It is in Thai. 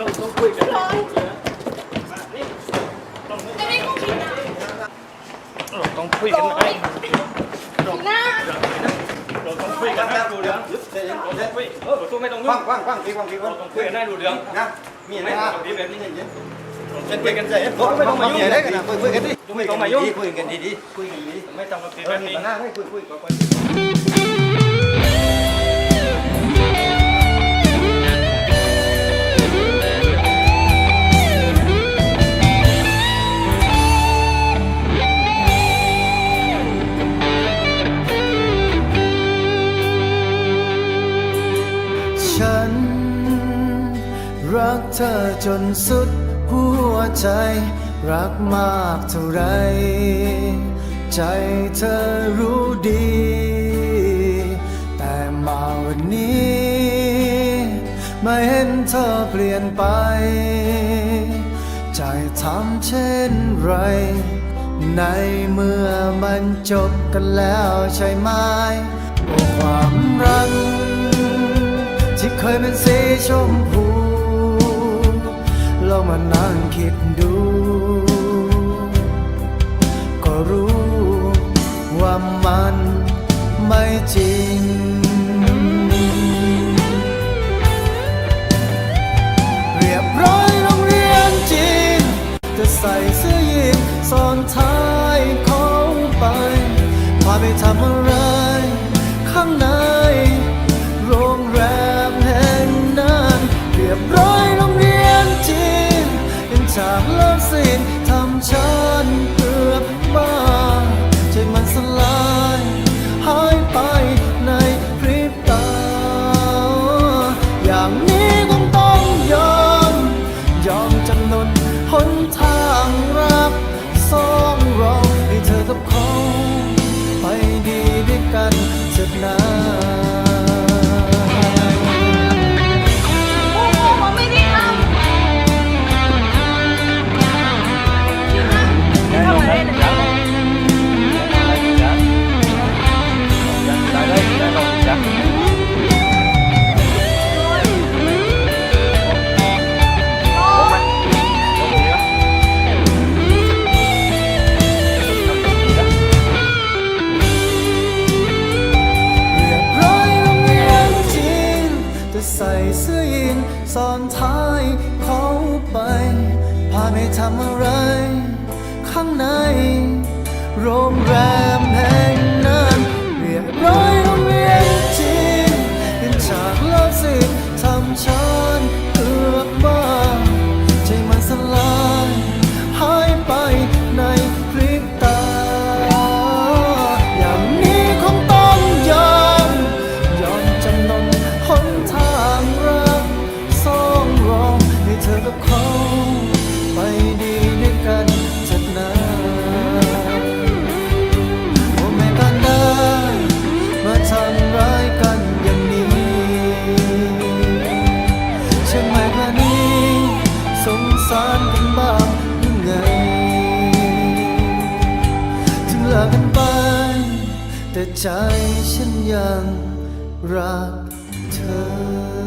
เราต้องคุยกันให้ถูกเลยนะนี่จะไม่ต้องผิดนะเราต้องคุยกันให้หน้าเราต้องคุยกันให้ดูเรื่องเราต้องคุยเออสู้ไม่ต้องยุ่ฟังงฟังฟังพี่ฟังพี่ฟัเรางต้องคุยกันให้ดูเรื่องนะมีอะไรไม่นะต้องดีแบบนี้เย็นเราคุยกันใจไม่ต้องมายุ่งได้กันนะคุยคุยกันดิไม่ต้องมายุ่งคุยกันดีๆคุยกันดีไม่ต้องมาตีๆเอแบอบมีนี้ปัญหาให้คุยคุยก่อน รักเธอจนสุดหัวใจ รักมากเท่าไร ใจเธอรู้ดี แต่มาวันนี้ ไม่เห็นเธอเปลี่ยนไป ใจทำเช่นไรในเมื่อมันจบกันแล้วใช่ไหมความรักที่เคยเป็นสีชมพู ลองมานั่งคิดดู ก็รู้ว่ามันไม่จริง เรียบร้อยโรงเรียนจีนจะใส่เสื้อยีนซ้อนท้ายเขาไปพาไปทำอะไร นท เสื้อยีนซ้อนท้ายเขาไป พาไปทำอะไร ข้างในโรงแรม กันบ้างยังไง ถึงลากันไป แต่ใจฉันยังรักเธอ